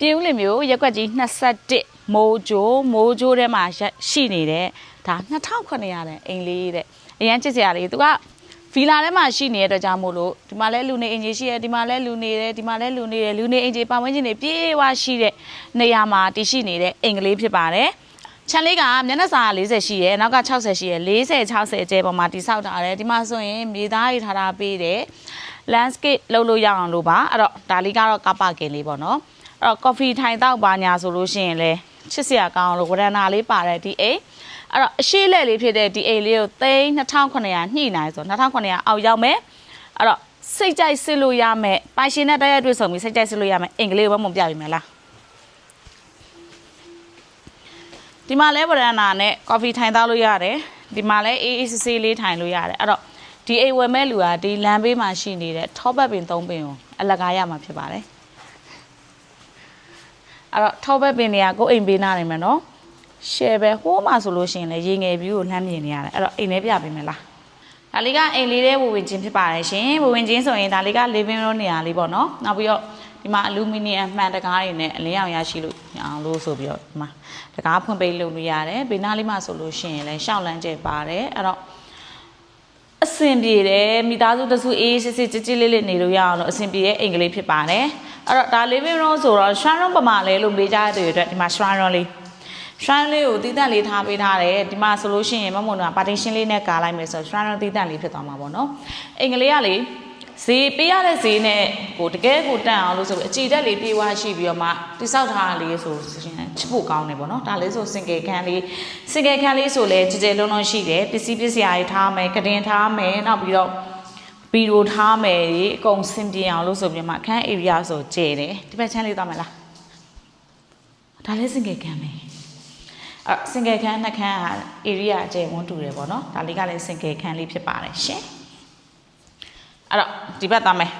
ပြည်ဦးလင်မျိုးရက်ွက်ကြီး21မိုးကြိုးမိုးကြိုးထဲမှာရရှိနေတဲ့ဒါ2900တဲ့အိမ်လေးတဲ့အရန်ချစ်စရာလေးသူကဗီလာထဲမှာရှိနေတဲ့အတွက်ကြောင့်မို့လို့ဒီမှာလဲလူနေအင်ဂျီရှိတယ်ဒီမှာလဲလူနေတယ်ဒီမှာလဲလူနေတယ်လူနေအင်ဂျီပတ်ဝန်းကျင်တွေပြေးဝရှိတဲ့နေရာမှာတည်ရှိနေတဲ့အိမ်ကလေးဖြစ်ပါတယ်ချန်လေးကမျက်နှာစာ40ရှိရဲနောက်က60ရှိရဲ40 60ကျဲပေါ်မှာတိဆောက်ထားတယ်ဒီမှာဆိုရင်မြေသားတွေထားတာပေးတယ် landscape လုပ်လို့ရအောင်လို့ပါအဲ့တော့ဒါလေးကတော့ကပကင်လေးပေါ့နော် အဲ့တော့ coffee ထိုင်တောက်ပါညာဆိုလို့ရှိရင်လဲချစ်စရာကောင်းလို့ဝရဏာလေးပါတဲ့ဒီအိမ်အဲ့တော့အရှိလက်လေးဖြစ်တဲ့ဒီအိမ်လေးကိုသိန်း2900ညှိနိုင်ဆို2900အောက်ရောက်မယ်အဲ့တော့စိတ်ကြိုက်စစ်လို့ရမယ်ပိုင်ရှင်နဲ့တိုက်ရိုက်တွေ့ဆုံပြီးစိတ်ကြိုက်စစ်လို့ရမယ်အင်္ဂလိပ်ကိုပဲမပြပြမယ်လားဒီမှာလဲဝရဏာနဲ့ coffee ထိုင်တောက်လို့ရတယ်ဒီမှာလဲအေးအေးဆေးဆေးလေးထိုင်လို့ရတယ်အဲ့တော့ဒီအိမ်ဝယ်မဲ့လူကဒီလမ်းဘေးမှာရှိနေတဲ့ထောပတ်ပင်၃ပင်ကိုအလကားရမှာဖြစ်ပါတယ် အဲ့တော့ထောပတ်ပင်တွေကကိုယ်အိမ်ဘေးနားနေမယ်နော်ရှယ်ပဲဟိုးမှာဆိုလို့ရှိရင်လည်းရေငယ်ပြီးကိုလှမ်းမြင်နေရတယ်အဲ့တော့အိမ်ထဲပြပေးမယ်လားဒါလေးကအိမ်လေးထဲဝဝင်ချင်းဖြစ်ပါတယ်ရှင်ဝဝင်ချင်းဆိုရင်ဒါလေးက living room နေရာလေးပေါ့နော်နောက်ပြီးတော့ဒီမှာအလူမီနီယံမှန်တကားတွေနဲ့အလင်းအောင်ရရှိလို့ရအောင်လို့ဆိုပြီးတော့ဒီမှာတကားဖွင့်ပေးလုပ်လို့ရတယ်ဘေးနားလေးမှာဆိုလို့ရှိရင်လည်းရှောက်လန်းကျဲပါတယ်အဲ့တော့အဆင်ပြေတယ်မိသားစုတစုအေးအေးဆေးဆေးကြည်ကြည်လေးလေးနေလို့ရအောင်လို့အဆင်ပြေတဲ့အင်္ဂလိပ်ဖြစ်ပါတယ် အဲ့တော့ဒါ living room ဆိုတော့ shrine room ပမာလဲလို့မေးကြတဲ့တွေအတွက်ဒီမှာ shrine room လေး shrine လေးကိုတည်တံ့လေးထားပေးထားတယ်ဒီမှာဆိုလို့ရှိရင်မမုံက partition လေးနဲ့ကာလိုက်မယ်ဆိုတော့ shrine room တည်တံ့လေးဖြစ်သွားမှာပေါ့နော်အင်္ဂလိပ်ကလေဈေးပေးရတဲ့ဈေးနဲ့ဟိုတကယ်ကိုတန့်အောင်လို့ဆိုပြီးအကြည်တက်လေးပြေးွားရှိပြီးတော့မှတိဆောက်ထားတာလေးဆိုရင်ချစ်ဖို့ကောင်းတယ်ပေါ့နော်ဒါလေးဆို single ခန်းလေး single ခန်းလေးဆိုလဲကြည်ကြဲလုံးလုံးရှိတယ်ပစ္စည်းပစ္စည်းအားထားမယ်ကတင်ထားမယ်နောက်ပြီးတော့ ဗီဒီယိုထားမယ်ဒီအကုန်စင်ပြေအောင်လို့ဆိုပြီးမှအခန်း area ဆိုကျဲတယ်ဒီဘက်ချမ်းလေးသွားမလားဒါလည်း single ခန်းပဲအဲ single ခန်းနှစ်ခန်းက area အကျယ်ဝန်းတူတယ်ပေါ့နော်ဒါလေးကလည်း single ခန်းလေးဖြစ်ပါတယ်ရှင်အဲ့တော့ဒီဘက်သွားမယ်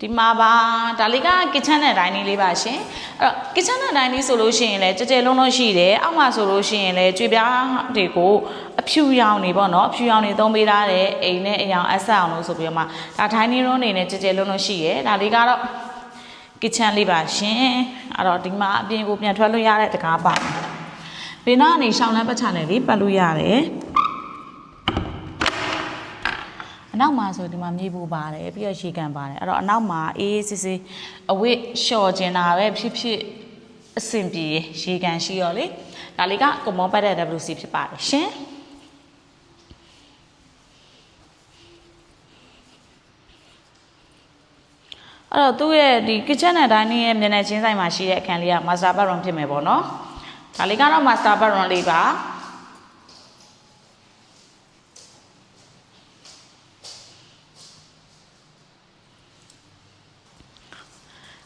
ဒီမှာပါဒါလေးက kitchen နဲ့ dining လေးပါရှင်အဲ့တော့ kitchen နဲ့ dining ဆိုလို့ရှိရင်လည်းကြကြလုံးလုံးရှိတယ်အောက်မှာဆိုလို့ရှိရင်လည်းကြွေပြားတွေကိုအဖြူရောင်နေပေါ့နော်အဖြူရောင်နေသုံးပေးထားတဲ့အိမ်နဲ့အရောင်အဆက်အောင်လို့ဆိုပြီးတော့မှဒါ dining room နေနဲ့ကြကြလုံးလုံးရှိရယ်ဒါလေးကတော့ kitchen လေးပါရှင်အဲ့တော့ဒီမှာအပြင်ကိုပြန်ထွက်လို့ရတဲ့တကားပါဘေးနားကနေရှောင်းလန်းပတ်ချနဲ့လေးပတ်လို့ရတယ်အ နောက်မှာဆိုဒီမှာမြေပူပါတယ်ပြီးတော့ရေကန်ပါတယ်အဲ့တော့အနောက်မှာအေးအေးဆေးဆေးအဝတ်လျှော်ကျင်တာပဲဖြစ်ဖြစ်အဆင်ပြေရေကန်ရှိရောလေဒါလေးကကွန်မောပတ်တဲ့ WC ဖြစ်ပါတယ်ရှင်အဲ့တော့သူ့ရဲ့ဒီ kitchen နဲ့ dining ရဲ့မျက်နှာချင်းဆိုင်မှာရှိတဲ့အခန်းလေးက master bedroom ဖြစ်မယ်ပေါ့နော်ဒါလေးကတော့ master bedroom လေးပါ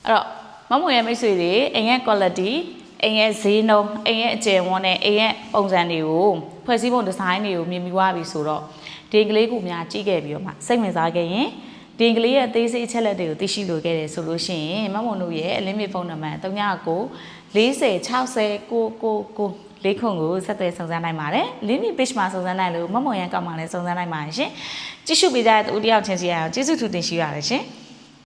အဲ့တော့ မမွေရဲ့မိတ်ဆွေတွေအိမ်ရဲ့ quality အိမ်ရဲ့ဈေးနှုန်းအိမ်ရဲ့အကျယ်ဝန်းနဲ့အိမ်ရဲ့ပုံစံတွေကိုဖွဲ့စည်းပုံဒီဇိုင်းတွေကိုမြင်ပြီးွားပြီဆိုတော့ဒီကလေးကိုများကြည့်ခဲ့ပြီးတော့မှစိတ်ဝင်စားခဲ့ရင်ဒီကလေးရဲ့အသေးစိတ်အချက်လက်တွေကိုသိရှိလိုခဲ့တယ်ဆိုလို့ရှိရင်မမွန်တို့ရဲ့အလင်းမြဖုန်းနံပါတ်39 40 60 999လေးခွန်ကိုဆက်သွယ်စုံစမ်းနိုင်ပါတယ်။ Link page မှာစုံစမ်းနိုင်လို့မမွန်ရန်ကောက်မှလည်းစုံစမ်းနိုင်ပါတယ်ရှင်။ကြည့်ရှုပေးကြတဲ့တူတယောက်ချင်းစီရအောင်ကျေးဇူးထူးတင်ရှိပါတယ်ရှင်။